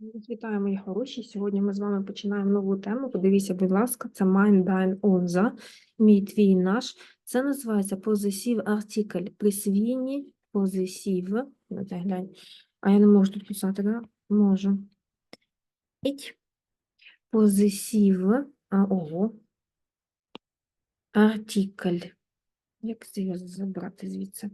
Вітаю, мої хороші. Сьогодні ми з вами починаємо нову тему. Подивіться, будь ласка, це mein, dein, unser, мій, твій, наш. Це називається possessive article. Присвійні це глянь. А я не можу тут писати, да? Можу. Possessive. А, ого. Article. Як це його забрати звідси?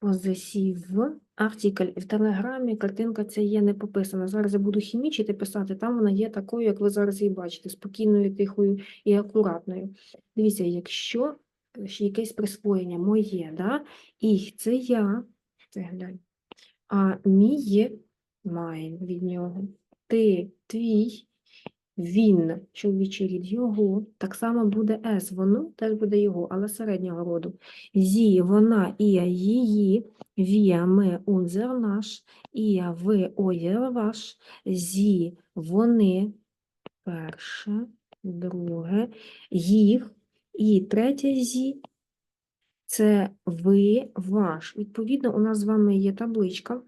Possessive артикль. В телеграмі картинка ця є не пописана. Зараз я буду хімічити писати, там вона є такою, як ви зараз її бачите, спокійною, тихою і акуратною. Дивіться, якщо якесь присвоєння моє, да? і це я, це глянь, а мій є майн від нього. Ти, твій, він, чоловічий рід, його, так само буде с, воно теж буде його, але середнього роду. Зі, вона, іа, її, вія, ми, унзер наш, іа, ви, оєр ваш, зі, вони, перше, друге, їх, і третє зі, це ви, ваш. Відповідно, у нас з вами є табличка.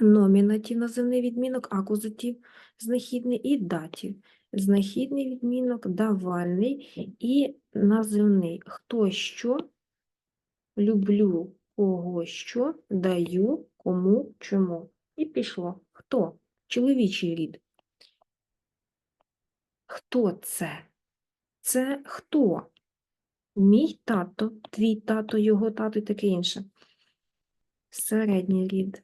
Номінатив називний відмінок, акузатив знахідний і датів. Знахідний відмінок, давальний і називний. Хто що, люблю, кого що, даю, кому, чому. І пішло. Хто? Чоловічий рід. Хто це? Це хто? Мій тато, твій тато, його тато і таке інше. Середній рід.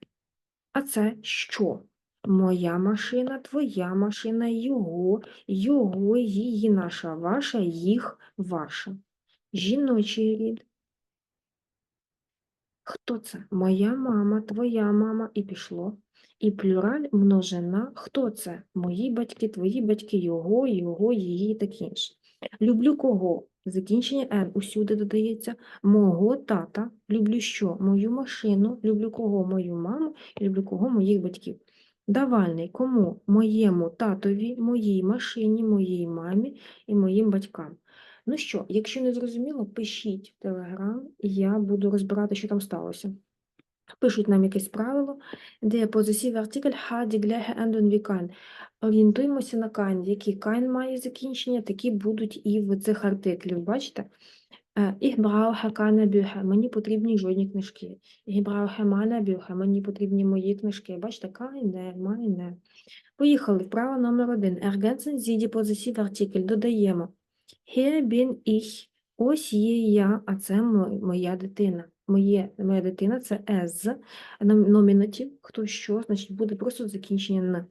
А це що? Моя машина, твоя машина, його, його, її, наша, ваша, їх, ваша. Жіночий рід. Хто це? Моя мама, твоя мама і пішло. І плюраль множина. Хто це? Мої батьки, твої батьки, його, його, її і таке інше. Люблю кого? Закінчення Н усюди додається. Мого тата. Люблю що? Мою машину. Люблю кого? Мою маму. Люблю кого? Моїх батьків. Давальний кому? Моєму татові, моїй машині, моїй мамі і моїм батькам. Ну що, якщо не зрозуміло, пишіть в Телеграм, я буду розбирати, що там сталося. Пишуть нам якесь правило, де hat die gleiche Endung wie kein. Орієнтуємося на kein. Які kein має закінчення, такі будуть і в цих артиклів. Бачите? Е, brauche keine Bücher. Мені потрібні жодні книжки. Brauche meine Bücher. Мені потрібні мої книжки. Бачите, keine, meine. Поїхали. Вправа номер один. Sie die possessive article. Додаємо. Hier bin ich. Ось є я, а це моя дитина. Моє, моя дитина це as. Номінатив, хто що, значить буде просто закінчення на.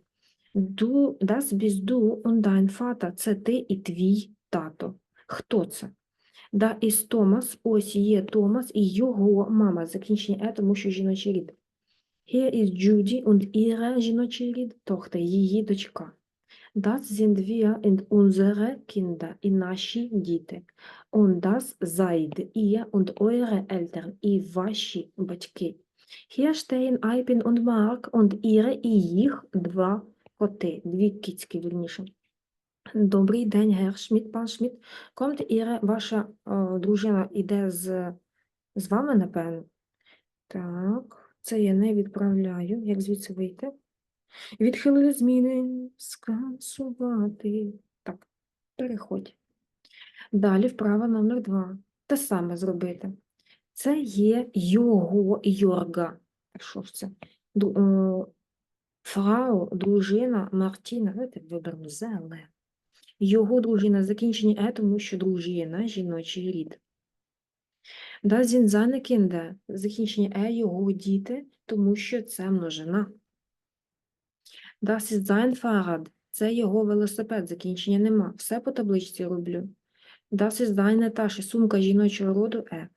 Du, das bist du und dein Vater. Це ти і твій тато. Хто це? Да, із Томас, ось є Томас і його мама. Закінчення е, тому що жіночий рід. Hier ist Judy und ihre жіночий рід, тобто її дочка. Das sind wir und unsere Kinder, і наші діти. Und das seid ihr und eure Eltern, і ваші батьки. Hier stehen Alpin und Mark und ihre, і їх два коти, дві кіцьки, вірніше. Добрий день, Гер Шмідт, пан Шмідт. Комте Іре, ваша е, дружина іде з, з вами, напевно? Так, це я не відправляю. Як звідси вийти? Відхилили зміни, скасувати. Так, переходь. Далі вправа номер два. Те саме зробити. Це є його Йорга. Що ж це? Ду- е, Фрау, дружина Мартіна. Давайте виберемо зеле. Його дружина закінчення е, тому що дружина жіночий рід. Да, зінзане кінде закінчення е, його діти, тому що це множина. Das ist sein Fahrrad – це його велосипед, закінчення нема. Все по табличці роблю. Das ist seine Tasche – сумка жіночого роду е.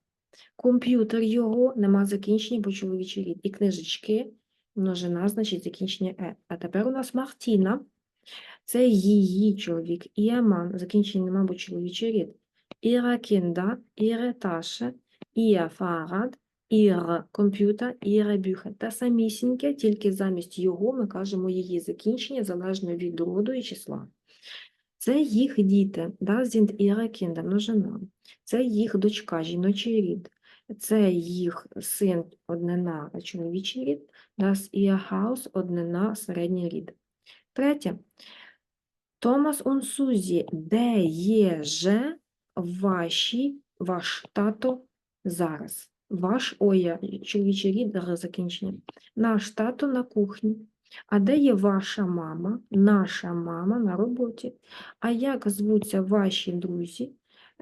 Комп'ютер його нема закінчення, бо чоловічий рід. І книжечки множина, значить закінчення е. А тепер у нас Мартіна. Це її чоловік. Іаман, закінчення нема, бо чоловічий рід. Іра кінда, іре таше, іа фарад, ір комп'ютер, іре бюхе. Та самісіньке, тільки замість його ми кажемо її закінчення залежно від роду і числа. Це їх діти, да, sind ihre Kinder, множина. Це їх дочка, жіночий рід. Це їх син однина чоловічий рід, das ihr Haus однина середній рід. Третє. Томас und Сузі, де є же ваші, ваш тато зараз? Ваш, ой, я, чоловічий рід, закінчення. Наш тато на кухні. А де є ваша мама? Наша мама на роботі. А як звуться ваші друзі?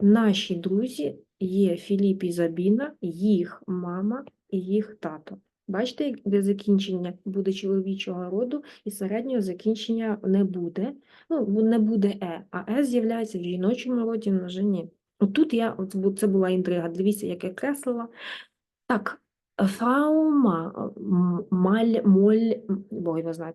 Наші друзі є Філіп і Забіна, їх мама і їх тато. Бачите, де закінчення буде чоловічого роду, і середнього закінчення не буде. Ну, не буде е, а е з'являється в жіночому роді в множині. Тут я, от це була інтрига. Дивіться, як я креслила. Так, фаума, Маль, Моль, бой його знає.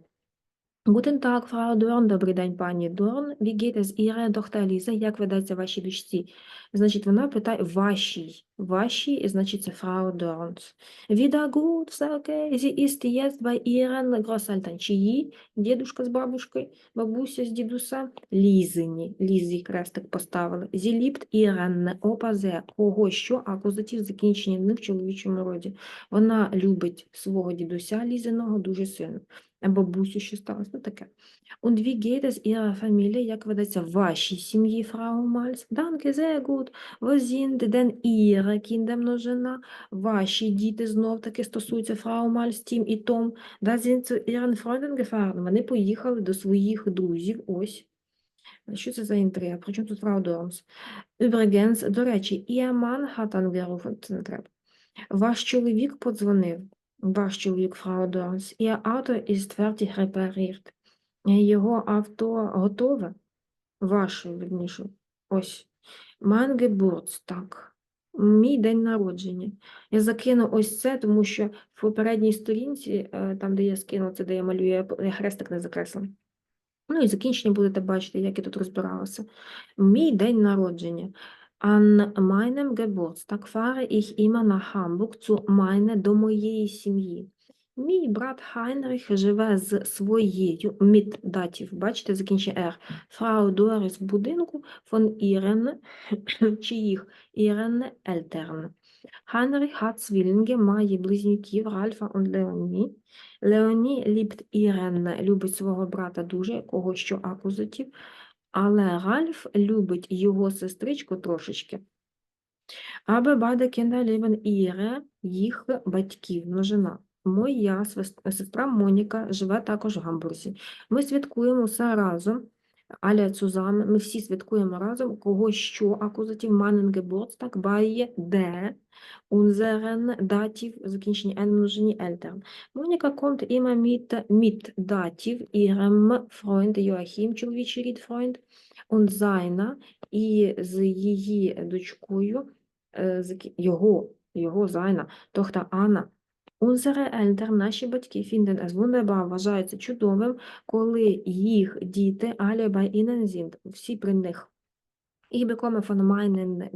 Guten Tag, Frau Dorn. Добрий день, пані Дорн. Wie geht es Ihrer Tochter Lisa? Як ведеться вашій дочці? Значить, вона питає вашій. Вашій, значить, це Frau Dorns. Wieder gut, все окей. Sie ist jetzt bei ihren Großeltern. Чиї? Дідушка з бабушкою, бабуся з дідусем? Лізині. Лізі крестик поставили. Sie liebt ihren Opa sehr. Кого що? Акузатив закінчення не в чоловічому роді. Вона любить свого дідуся Лізиного дуже сильно. Бабусю, що сталося? Ну таке. Und wie geht es Ihrer? Як ведеться вашій сім'ї, Frau Мальц? Danke, sehr gut. Wo sind denn Ihre? Ваші діти знов таки стосуються Frau Мальц, Тім і Том. Da sind zu ihren Freunden. Вони поїхали до своїх друзів. Ось. Що це за інтрига? Причому тут Frau Dorms? Übrigens, до речі, Ihr Mann hat. Це не треба. Ваш чоловік подзвонив. Чоловік, Frau Dorns. Ihr Auto ist fertig repariert. Його авто готове? Ваше, вірніше. Ось. Mein Geburtstag. Мій день народження. Я закину ось це, тому що в попередній сторінці, е, там, де я скинула це, де я малюю, я хрестик не закреслила. Ну і закінчення будете бачити, як я тут розбиралася. Мій день народження. An meinem Geburtstag fahre ich immer nach Hamburg zu meine, до моєї сім'ї. Мій брат Хайнрих живе з своєю mit датів. Бачите, закінчення R. Фрау Дорис в будинку фон Ірен, чиїх Ірен Ельтерн. Hat Zwillinge, має близнюків Ральфа und Леоні. Леоні liebt Ірен, любить свого брата дуже, кого що акузатів, але Ральф любить його сестричку трошечки. аби beide Kinder іре, їх батьків, множина. Моя сестра Моніка живе також в Гамбурзі. Ми святкуємо все разом. Аля Цузан, ми всі святкуємо разом, кого що акузатив meinen Geburtstag bei der unseren датів, закінчення n множині Eltern. Моніка kommt immer mit, mit датів ihrem Freund Joachim, чоловічий рід und seiner, і з її дочкою, е, його, його Зайна, тохта Анна. Unsere Eltern, наші батьки, finden es wunderbar, вважаються чудовим, коли їх діти alle bei ihnen sind, всі при них. Ich bekomme von meinen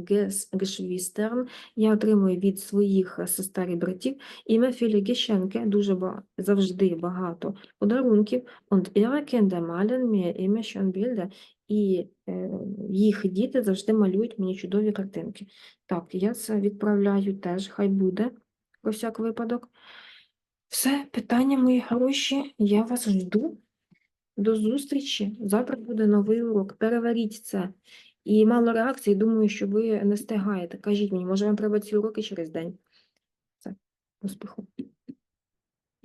Geschwistern, я отримую від своїх сестер і братів, immer viele Geschenke, дуже завжди багато подарунків, und ihre Kinder malen mir immer schon Bilder, і е, їх діти завжди малюють мені чудові картинки. Так, я це відправляю теж, хай буде, про всяк випадок. Все, питання мої хороші, я вас жду. До зустрічі. Завтра буде новий урок. Переваріть це. І мало реакцій, думаю, що ви не встигаєте. Кажіть мені, може вам треба ці уроки через день? Все, успіху.